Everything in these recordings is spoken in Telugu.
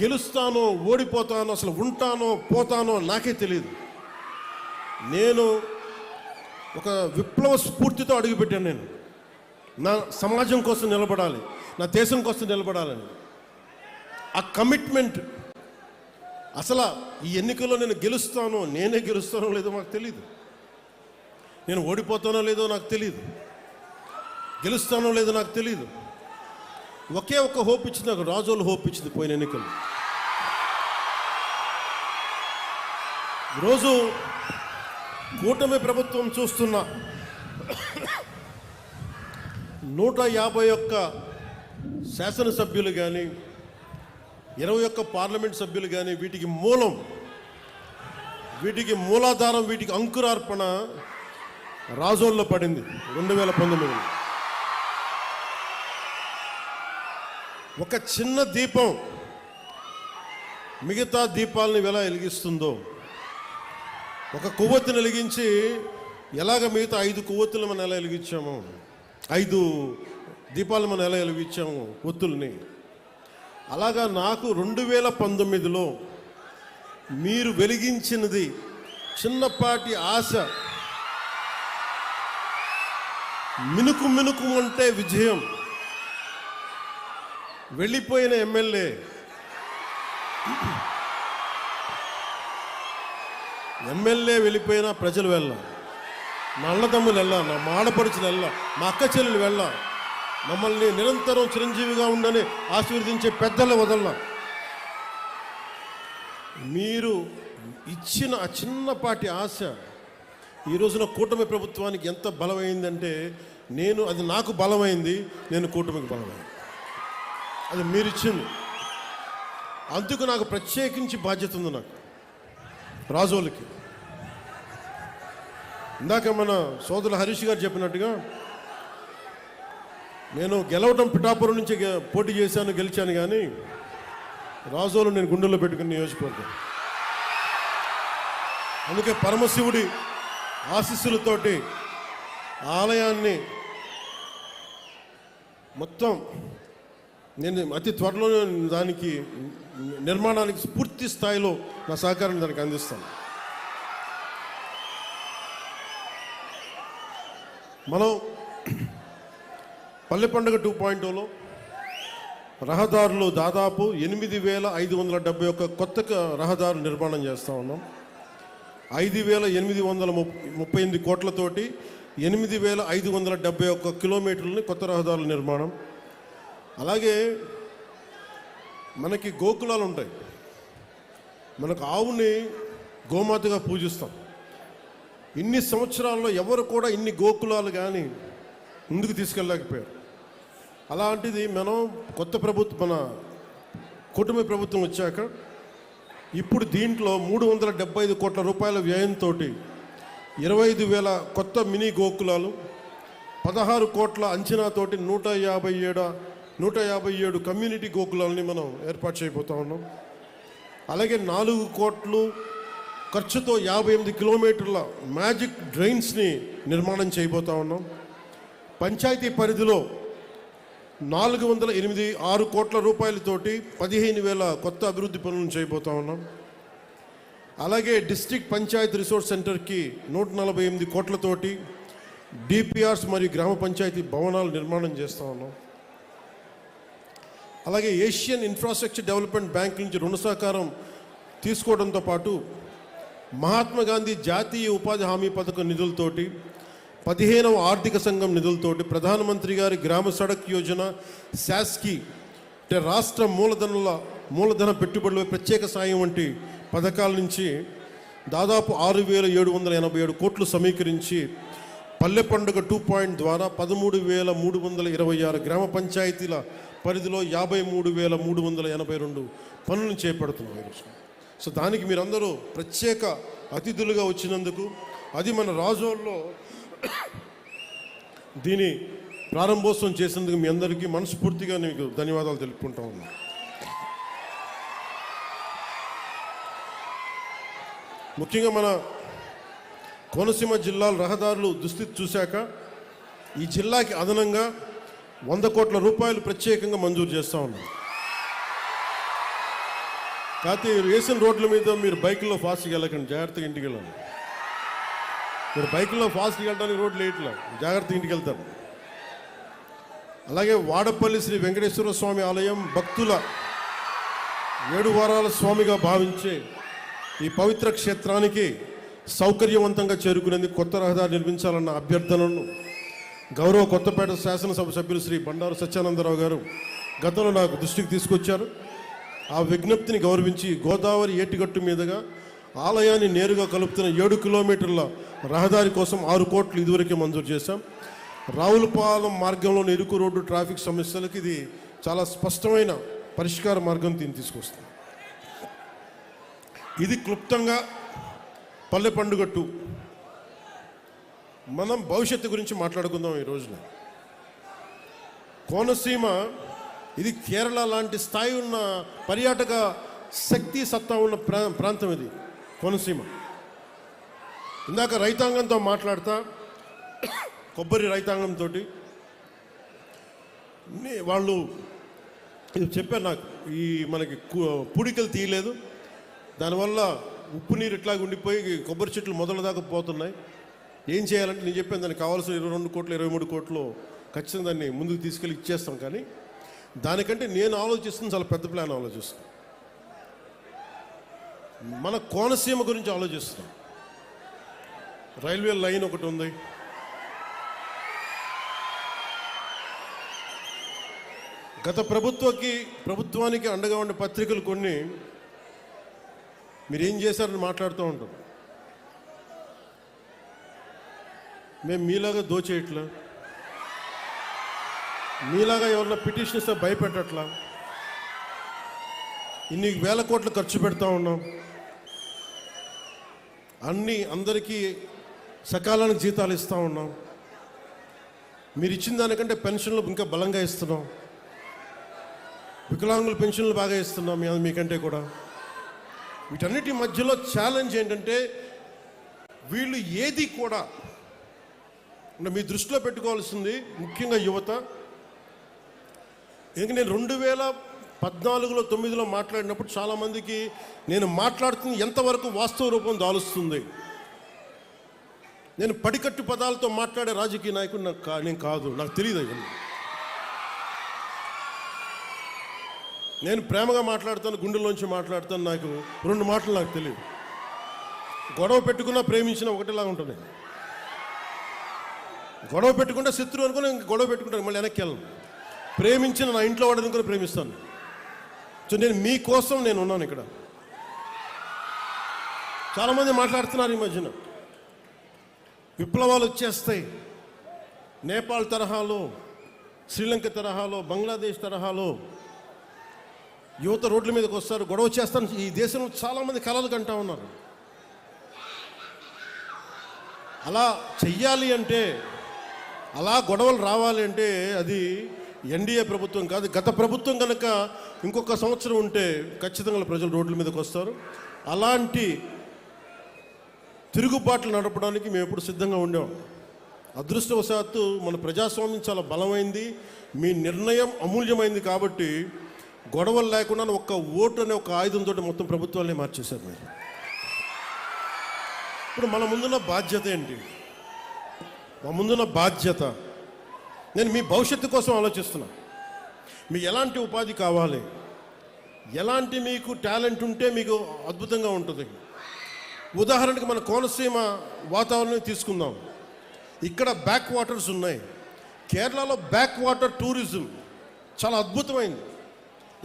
గెలుస్తానో ఓడిపోతానో అసలు ఉంటానో పోతానో నాకే తెలియదు నేను ఒక విప్లవ స్ఫూర్తితో అడుగుపెట్టాను నేను. నా సమాజం కోసం నిలబడాలి నా దేశం కోసం నిలబడాలని. ఆ కమిట్మెంట్ అసలు ఈ ఎన్నికల్లో నేను గెలుస్తానో నేనే గెలుస్తానో లేదో నాకు తెలియదు నేను ఓడిపోతానో లేదో నాకు తెలియదు గెలుస్తానో లేదో నాకు తెలియదు ఒకే ఒక్క హోప్ ఇచ్చింది ఒక రాజోలు హోప్ ఇచ్చింది పోయిన ఎన్నికలు. ఈరోజు కూటమి ప్రభుత్వం చూస్తున్న నూట యాభై ఒక్క శాసనసభ్యులు కానీ ఇరవై ఒక్క పార్లమెంట్ సభ్యులు కానీ వీటికి మూలం వీటికి మూలాధారం వీటికి అంకురార్పణ రాజోల్లో పడింది రెండు వేల పంతొమ్మిదిలో. ఒక చిన్న దీపం మిగతా దీపాలను ఎలా వెలిగిస్తుందో. ఒక కొవ్వొత్తిని వెలిగించి ఎలాగ మిగతా ఐదు కొవ్వొత్తులు మనం ఎలా వెలిగించాము? ఐదు దీపాలు మనం ఎలా వెలిగించాము ఒత్తుల్ని? అలాగా నాకు రెండు వేల పంతొమ్మిదిలో మీరు వెలిగించినది చిన్నపాటి ఆశ. మినుకు మినుకు అంటే విజయం. వెళ్ళిపోయిన ఎమ్మెల్యే. ఎమ్మెల్యే వెళ్ళిపోయినా ప్రజలు వెళ్ళాం. మా అన్నదమ్ములు వెళ్ళాం నా మాడపడుచులు వెళ్ళాం మా అక్క చెల్లెలు వెళ్ళాం. మమ్మల్ని నిరంతరం చిరంజీవిగా ఉండని ఆశీర్వదించే పెద్దలు వదలం. మీరు ఇచ్చిన ఆ చిన్నపాటి ఆశ ఈ రోజున కూటమి ప్రభుత్వానికి ఎంత బలమైందంటే నేను అది నాకు బలమైంది నేను కూటమికి బలమైంది. అది మీరు ఇచ్చింది. అందుకు నాకు ప్రత్యేకించి బాధ్యత ఉంది నాకు. రాజోలకి ఇందాక మన సోదరులు హరీష్ గారు చెప్పినట్టుగా నేను గెలవటం పిఠాపురం నుంచి పోటీ చేశాను గెలిచాను కానీ రాజోలు నేను గుండెల్లో పెట్టుకుని నియోజకవర్గం. అందుకే పరమశివుడి ఆశీస్సులతోటి ఆలయాన్ని మొత్తం నేను అతి త్వరలో దానికి నిర్మాణానికి పూర్తి స్థాయిలో నా సహకారాన్ని దానికి అందిస్తాను. మనం పల్లె పండుగ టూ పాయింట్ టూలో రహదారులు దాదాపు ఎనిమిది వేల ఐదు వందల డెబ్బై ఒక్క కొత్త రహదారు నిర్మాణం చేస్తూ ఉన్నాం. ఐదు వేల ఎనిమిది వందల ముప్పై ఎనిమిది కోట్లతోటి ఎనిమిది వేల ఐదు వందల డెబ్బై ఒక్క కిలోమీటర్లని కొత్త రహదారుల నిర్మాణం అలాగే మనకి గోకులాలు ఉంటాయి. మనకు ఆవుని గోమాతగా పూజిస్తాం. ఇన్ని సంవత్సరాల్లో ఎవరు కూడా ఇన్ని గోకులాలు కానీ ముందుకు తీసుకెళ్ళలేకపోయారు. అలాంటిది మనం కొత్త ప్రభుత్వం మన కుటుంబ ప్రభుత్వం వచ్చాక ఇప్పుడు దీంట్లో మూడు వందల డెబ్బై ఐదు కోట్ల రూపాయల వ్యయంతో ఇరవై ఐదు వేల కొత్త మినీ గోకులాలు పదహారు కోట్ల అంచనాతోటి నూట యాభై ఏడు నూట యాభై ఏడు కమ్యూనిటీ గోకులాలని మనం ఏర్పాటు చేయబోతా ఉన్నాం. అలాగే నాలుగు కోట్లు ఖర్చుతో యాభై ఎనిమిది కిలోమీటర్ల మ్యాజిక్ డ్రైన్స్ని నిర్మాణం చేయబోతా ఉన్నాం. పంచాయతీ పరిధిలో నాలుగు వందల ఎనిమిది ఆరు కోట్ల రూపాయలతోటి పదిహేను వేల కొత్త అభివృద్ధి పనులను చేయబోతా ఉన్నాం. అలాగే డిస్టిక్ పంచాయతీ రిసోర్స్ సెంటర్కి నూట నలభై ఎనిమిది కోట్లతోటి డిపిఆర్స్ మరియు గ్రామ పంచాయతీ భవనాలు నిర్మాణం చేస్తూ ఉన్నాం. అలాగే ఏషియన్ ఇన్ఫ్రాస్ట్రక్చర్ డెవలప్మెంట్ బ్యాంక్ నుంచి రుణ సహకారం తీసుకోవడంతో పాటు మహాత్మా గాంధీ జాతీయ ఉపాధి హామీ పథకం నిధులతోటి పదిహేనవ ఆర్థిక సంఘం నిధులతోటి ప్రధానమంత్రి గారి గ్రామ సడక్ యోజన శాస్కి అంటే రాష్ట్ర మూలధనుల మూలధన పెట్టుబడుల ప్రత్యేక సాయం వంటి పథకాల నుంచి దాదాపు ఆరు వేల ఏడు వందల ఎనభై ఏడు కోట్లు సమీకరించి పల్లె పండుగ టూ పాయింట్ ద్వారా పదమూడు వేల మూడు వందల ఇరవై ఆరు గ్రామ పంచాయతీల పరిధిలో యాభై మూడు వేల మూడు వందల ఎనభై రెండు పనులను చేపడుతున్నాం ఈరోజు సో దానికి మీరందరూ ప్రత్యేక అతిథులుగా వచ్చినందుకు అది మన రాజోల్లో దీని ప్రారంభోత్సవం చేసినందుకు మీ అందరికీ మనస్ఫూర్తిగా మీకు ధన్యవాదాలు తెలుపుకుంటా ఉన్నాను ముఖ్యంగా మన కోనసీమ జిల్లాల రహదారులు దుస్థితి చూశాక ఈ జిల్లాకి అదనంగా వంద కోట్ల రూపాయలు ప్రత్యేకంగా మంజూరు చేస్తూ ఉన్నాం. కాకపోతే వేసిన రోడ్ల మీద మీరు బైకుల్లో ఫాస్ట్గా వెళ్ళకండి జాగ్రత్తగా ఇంటికి వెళ్ళండి. మీరు బైక్లో ఫాస్ట్గా వెళ్ళడానికి రోడ్లు వేయట్లా జాగ్రత్తగా ఇంటికి వెళ్తారు. అలాగే వాడపల్లి శ్రీ వెంకటేశ్వర స్వామి ఆలయం భక్తుల ఏడు వారాల స్వామిగా భావించే ఈ పవిత్ర క్షేత్రానికి సౌకర్యవంతంగా చేరుకునేందుకు కొత్త రహదారి నిర్మించాలన్న అభ్యర్థనను గౌరవ కొత్తపేట శాసనసభ సభ్యులు శ్రీ బండారు సత్యానందరావు గారు గతంలో నాకు దృష్టికి తీసుకొచ్చారు. ఆ విజ్ఞప్తిని గౌరవించి గోదావరి ఏటిగట్టు మీదుగా ఆలయాన్ని నేరుగా కలుపుతున్న ఏడు కిలోమీటర్ల రహదారి కోసం ఆరు కోట్లు ఇదివరకే మంజూరు చేశాం. రావులపాలెం మార్గంలోని ఇరుకు రోడ్డు ట్రాఫిక్ సమస్యలకు ఇది చాలా స్పష్టమైన పరిష్కార మార్గం దీన్ని తీసుకొస్తుంది. ఇది క్లుప్తంగా పల్లె పండుగట్టు మనం భవిష్యత్తు గురించి మాట్లాడుకుందాం ఈ రోజున. కోనసీమ ఇది కేరళ లాంటి స్థాయి ఉన్న పర్యాటక శక్తి సత్తా ఉన్న ప్రా ప్రాంతం ఇది కోనసీమ. ఇందాక రైతాంగంతో మాట్లాడతా కొబ్బరి రైతాంగంతో వాళ్ళు ఇది చెప్పారు నాకు ఈ మనకి పుడికలు పూడికలు తీయలేదు. దానివల్ల ఉప్పు నీరు ఇట్లా ఉండిపోయి కొబ్బరి చెట్లు మొదల దాకా పోతున్నాయి. ఏం చేయాలంటే నేను చెప్పాను దానికి కావాల్సిన ఇరవై రెండు కోట్లు ఇరవై మూడు కోట్లు ఖచ్చితంగా దాన్ని ముందుకు తీసుకెళ్ళి ఇచ్చేస్తాం కానీ దానికంటే నేను ఆలోచిస్తుంది చాలా పెద్ద ప్లాన్ ఆలోచిస్తాను మన కోనసీమ గురించి ఆలోచిస్తున్నాం. రైల్వే లైన్ ఒకటి ఉంది. గత ప్రభుత్వకి ప్రభుత్వానికి అండగా ఉండే పత్రికలు కొన్ని. మీరు ఏం చేశారని మాట్లాడుతూ ఉంటారు మేము మీలాగా దోచేయట్లా మీలాగా ఎవరిలో పిటిషన్ ఇస్తే భయపెట్టట్లా? ఇన్ని వేల కోట్లు ఖర్చు పెడతా ఉన్నాం. అన్నీ అందరికీ సకాలానికి జీతాలు ఇస్తూ ఉన్నాం. మీరు ఇచ్చిన దానికంటే పెన్షన్లు ఇంకా బలంగా ఇస్తున్నాం. వికలాంగుల పెన్షన్లు బాగా ఇస్తున్నాం మీ- మీకంటే కూడా. వీటన్నిటి మధ్యలో ఛాలెంజ్ ఏంటంటే వీళ్ళు ఏది కూడా మీ దృష్టిలో పెట్టుకోవాల్సింది ముఖ్యంగా యువత. ఎందుకంటే నేను రెండు వేల పద్నాలుగులో తొమ్మిదిలో మాట్లాడినప్పుడు చాలామందికి నేను మాట్లాడుతుంది ఎంతవరకు వాస్తవ రూపం దాలుస్తుంది. నేను పడికట్టు పదాలతో మాట్లాడే రాజకీయ నాయకుడు నాకు కా- నేను కాదు నాకు తెలియదు ఇవన్నీ. నేను ప్రేమగా మాట్లాడతాను గుండెల్లోంచి మాట్లాడతాను నాకు రెండు మాటలు నాకు తెలియదు గొడవ పెట్టుకున్నా ప్రేమించిన ఒకటిలా ఉంటుంది. గొడవ పెట్టుకుంటే శత్రువు అనుకుని గొడవ పెట్టుకుంటాను మళ్ళీ వెనక్కి వెళ్ళను. ప్రేమించిన నా ఇంట్లో వాడిని కూడా ప్రేమిస్తాను. సో నేను మీకోసం నేను ఉన్నాను ఇక్కడ. చాలామంది మాట్లాడుతున్నారు ఈ మధ్యన. విప్లవాలు వచ్చేస్తాయి. నేపాల్ తరహాలో శ్రీలంక తరహాలో బంగ్లాదేశ్ తరహాలో యువత రోడ్ల మీదకి వస్తారు గొడవ చేస్తాను. ఈ దేశంలో చాలామంది కలలు కంటా ఉన్నారు. అలా చెయ్యాలి అంటే అలా గొడవలు రావాలి అంటే అది ఎన్డీఏ ప్రభుత్వం కాదు. గత ప్రభుత్వం కనుక ఇంకొక సంవత్సరం ఉంటే ఖచ్చితంగా ప్రజలు రోడ్ల మీదకి వస్తారు. అలాంటి తిరుగుబాట్లు నడపడానికి మేము ఎప్పుడు సిద్ధంగా ఉండాం అదృష్టవశాత్తు మన ప్రజాస్వామ్యం చాలా బలమైంది. మీ నిర్ణయం అమూల్యమైంది కాబట్టి గొడవలు లేకుండా ఒక్క ఓటు అనే ఒక ఆయుధంతో మొత్తం ప్రభుత్వాన్ని మార్చేశారు మీరు. ఇప్పుడు మన ముందున్న బాధ్యత ఏంటి? మా ముందున్న బాధ్యత. నేను మీ భవిష్యత్తు కోసం ఆలోచిస్తున్నా. మీకు ఎలాంటి ఉపాధి కావాలి? ఎలాంటి మీకు టాలెంట్ ఉంటే మీకు అద్భుతంగా ఉంటుంది. ఉదాహరణకి మన కోనసీమ వాతావరణం తీసుకుందాం. ఇక్కడ బ్యాక్ వాటర్స్ ఉన్నాయి. కేరళలో బ్యాక్ వాటర్ టూరిజం చాలా అద్భుతమైంది.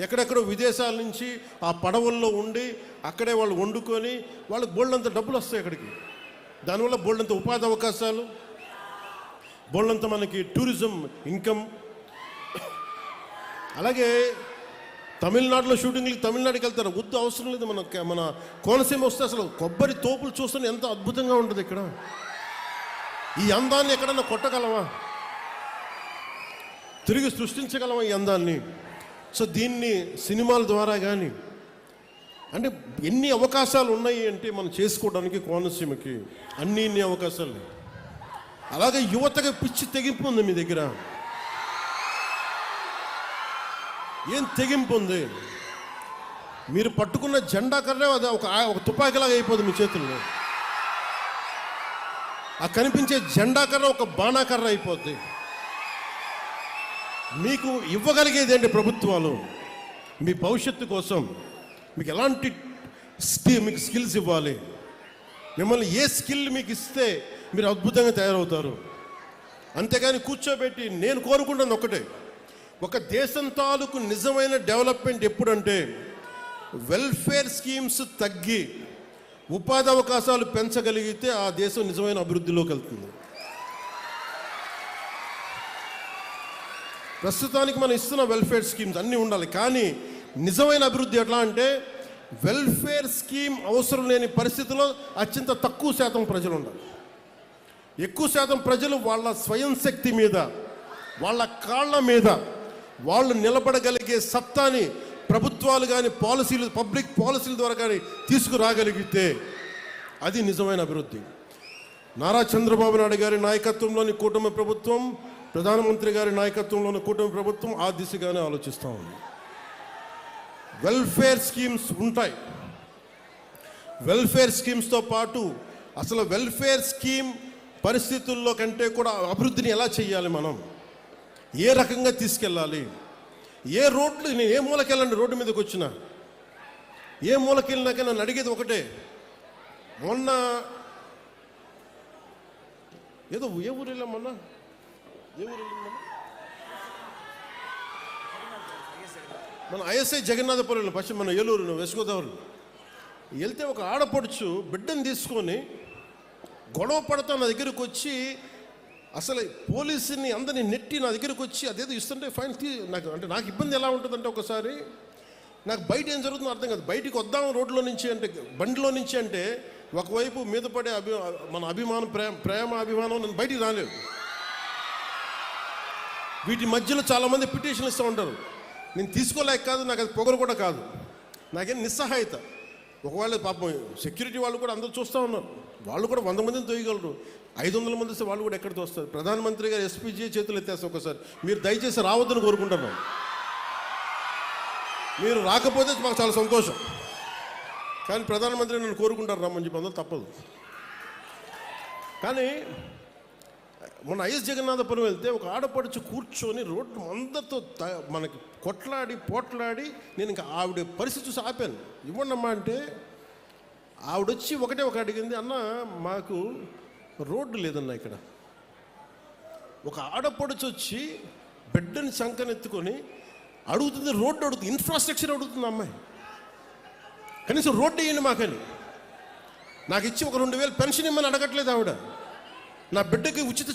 ఎక్కడెక్కడో విదేశాల నుంచి ఆ పడవల్లో ఉండి అక్కడే వాళ్ళు వండుకొని వాళ్ళకి బోల్డంత డబ్బులు వస్తాయి అక్కడికి. దానివల్ల బోల్డంత ఉపాధి అవకాశాలు బోళ్ళంత మనకి టూరిజం ఇన్కమ్. అలాగే తమిళనాడులో షూటింగ్కి తమిళనాడుకి వెళ్తారు. వద్దు అవసరం లేదు మన మన కోనసీమ వస్తే అసలు కొబ్బరి తోపులు చూస్తే ఎంత అద్భుతంగా ఉంటుంది ఇక్కడ. ఈ అందాన్ని ఎక్కడన్నా కొట్టగలవా? తిరిగి సృష్టించగలమా ఈ అందాన్ని? సో దీన్ని సినిమాల ద్వారా కానీ అంటే ఎన్ని అవకాశాలు ఉన్నాయి అంటే మనం చేసుకోవడానికి కోనసీమకి అన్ని ఇన్ని అవకాశాలు లేవు. అలాగే యువతగా పిచ్చి తెగింపు ఉంది మీ దగ్గర. ఏం తెగింపు ఉంది? మీరు పట్టుకున్న జెండా కర్రే అది ఒక ఒక తుపాకీలాగా అయిపోదు మీ చేతుల్లో. ఆ కనిపించే జెండా కర్ర ఒక బాణాకర్ర అయిపోద్ది. మీకు ఇవ్వగలిగేది ఏంటి ప్రభుత్వాలు? మీ భవిష్యత్తు కోసం మీకు ఎలాంటి స్కిల్ మీకు స్కిల్స్ ఇవ్వాలి? మిమ్మల్ని ఏ స్కిల్ మీకు ఇస్తే మీరు అద్భుతంగా తయారవుతారు. అంతేగాని కూర్చోబెట్టి నేను కోరుకుంటున్నది ఒకటే ఒక దేశం తాలూకు నిజమైన డెవలప్మెంట్ ఎప్పుడంటే వెల్ఫేర్ స్కీమ్స్ తగ్గి ఉపాధి అవకాశాలు పెంచగలిగితే ఆ దేశం నిజమైన అభివృద్ధిలోకి వెళ్తుంది. ప్రస్తుతానికి మనం ఇస్తున్న వెల్ఫేర్ స్కీమ్స్ అన్నీ ఉండాలి. కానీ నిజమైన అభివృద్ధి ఎట్లా అంటే వెల్ఫేర్ స్కీమ్ అవసరం లేని పరిస్థితిలో అత్యంత తక్కువ శాతం ప్రజలు ఉండాలి. ఎక్కువ శాతం ప్రజలు వాళ్ళ స్వయం శక్తి మీద వాళ్ళ కాళ్ళ మీద వాళ్ళు నిలబడగలిగే సత్తాని ప్రభుత్వాలు కానీ పాలసీలు పబ్లిక్ పాలసీల ద్వారా కానీ తీసుకురాగలిగితే అది నిజమైన అభివృద్ధి. నారా చంద్రబాబు నాయుడు గారి నాయకత్వంలోని కూటమి ప్రభుత్వం ప్రధానమంత్రి గారి నాయకత్వంలోని కూటమి ప్రభుత్వం ఆ దిశగానే ఆలోచిస్తూ ఉంది. వెల్ఫేర్ స్కీమ్స్ ఉంటాయి. వెల్ఫేర్ స్కీమ్స్తో పాటు అసలు వెల్ఫేర్ స్కీమ్ పరిస్థితుల్లో కంటే కూడా అభివృద్ధిని ఎలా చేయాలి మనం? ఏ రకంగా తీసుకెళ్ళాలి? ఏ రోడ్లు నేను ఏ మూలకెళ్ళండి రోడ్డు మీదకి వచ్చినా? ఏ మూలకెళ్ళినాక నన్ను అడిగేది ఒకటే. మొన్న ఏదో ఏ ఊరు వెళ్ళాం మొన్న? ఏ ఊరు వెళ్ళాం మన ఐఎస్ఐ జగన్నాథపురం పశ్చిమ మన ఏలూరు వెస్ట్ గోదావరి. వెళ్తే ఒక ఆడపడుచు బిడ్డను తీసుకొని గొడవ పడతా నా దగ్గరకు వచ్చి అసలు పోలీసుని అందరిని నెట్టి నా దగ్గరకు వచ్చి అదేదో ఇస్తుంటే ఫైన్ తీ నాకు అంటే నాకు ఇబ్బంది ఎలా ఉంటుందంటే ఒకసారి నాకు బయట ఏం జరుగుతుందో అర్థం కాదు. బయటికి వద్దాం రోడ్లో నుంచి అంటే బండిలో నుంచి అంటే ఒకవైపు మీద పడే అభి మన అభిమానం ప్రేమ ప్రేమ అభిమానం నేను బయటికి రాలేదు. వీటి మధ్యలో చాలామంది పిటిషన్ ఇస్తూ ఉంటారు. నేను తీసుకోలేక కాదు నాకు అది పొగరు కూడా కాదు. నాకేం నిస్సహాయత. ఒకవేళ పాపం సెక్యూరిటీ వాళ్ళు కూడా అందరూ చూస్తూ ఉన్నారు. వాళ్ళు కూడా వంద మందిని తోయగలరు. ఐదు వందల మంది వస్తే వాళ్ళు కూడా ఎక్కడ తోస్తారు? ప్రధానమంత్రి గారు ఎస్పీజీ చేతులు ఎత్తేస్తారు ఒకసారి మీరు దయచేసి రావద్దని కోరుకుంటున్నాం. మీరు రాకపోతే మాకు చాలా సంతోషం. కానీ ప్రధానమంత్రి నన్ను కోరుకుంటారు రమ్మని చెప్పి అందరూ తప్పదు. కానీ మన ఐఎస్ జగన్నాథపురం వెళ్తే ఒక ఆడపడుచు కూర్చొని రోడ్డు అందరితో మనకి కొట్లాడి పోట్లాడి నేను ఇంకా ఆవిడ పరిస్థితి చూసి ఆపాను. ఇవ్వండమ్మా అంటే ఆవిడొచ్చి ఒకటే ఒక అడిగింది అన్న మాకు రోడ్డు లేదన్న ఇక్కడ. ఒక ఆడపడుచు వచ్చి బిడ్డని సంకనెత్తుకొని అడుగుతుంది రోడ్డు అడుగుతుంది ఇన్ఫ్రాస్ట్రక్చర్ అడుగుతుంది అమ్మాయి. కనీసం రోడ్డు వేయండి మాకని. నాకు ఇచ్చి ఒక రెండు వేలు పెన్షన్ ఇమ్మని అడగట్లేదు ఆవిడ. నా బిడ్డకి ఉచిత